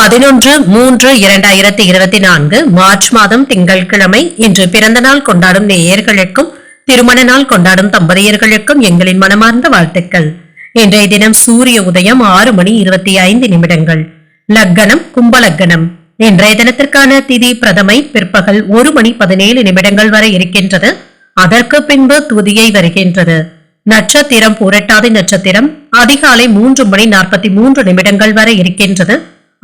பதினொன்று மூன்று இரண்டாயிரத்தி இருபத்தி நான்கு மார்ச் மாதம் திங்கட்கிழமை இன்று பிறந்த நாள் கொண்டாடும் நேயர்களுக்கும் திருமண நாள் கொண்டாடும் தம்பதியர்களுக்கும் எங்களின் மனமார்ந்த வாழ்த்துக்கள். இன்றைய தினம் சூரிய உதயம் ஆறு மணி இருபத்தி ஐந்து நிமிடங்கள். லக்கணம் கும்பலக்கணம். இன்றைய தினத்திற்கான திதி பிரதமை பிற்பகல் ஒரு மணி பதினேழு நிமிடங்கள் வரை இருக்கின்றது. அதற்கு பின்பு துதியை வருகின்றது. நட்சத்திரம் புரட்டாதி நட்சத்திரம் அதிகாலை மூன்று மணி நாற்பத்தி மூன்று நிமிடங்கள் வரை இருக்கின்றது.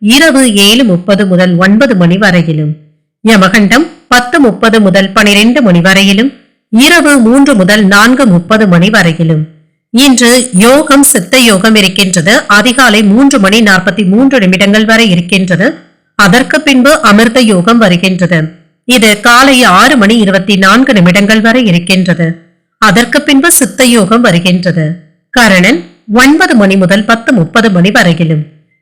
இரவு ஏழு முப்பது முதல் ஒன்பது மணி வரையிலும். யமகண்டம் பத்து முப்பது முதல் பனிரெண்டு மணி வரையிலும். இரவு மூன்று முதல் நான்கு முப்பது மணி வரையிலும். இன்று யோகம் சித்த யோகம் இருக்கின்றது. அதிகாலை மூன்று மணி நாற்பத்தி மூன்று நிமிடங்கள் வரை இருக்கின்றது. அதற்கு பின்பு அமிர்த யோகம் வருகின்றது. இது காலை ஆறு மணி இருபத்தி நான்கு நிமிடங்கள் வரை இருக்கின்றது. அதற்கு பின்பு சித்த யோகம் வருகின்றது. கரணன் ஒன்பது மணி முதல் பத்து முப்பது மணி வரையிலும்.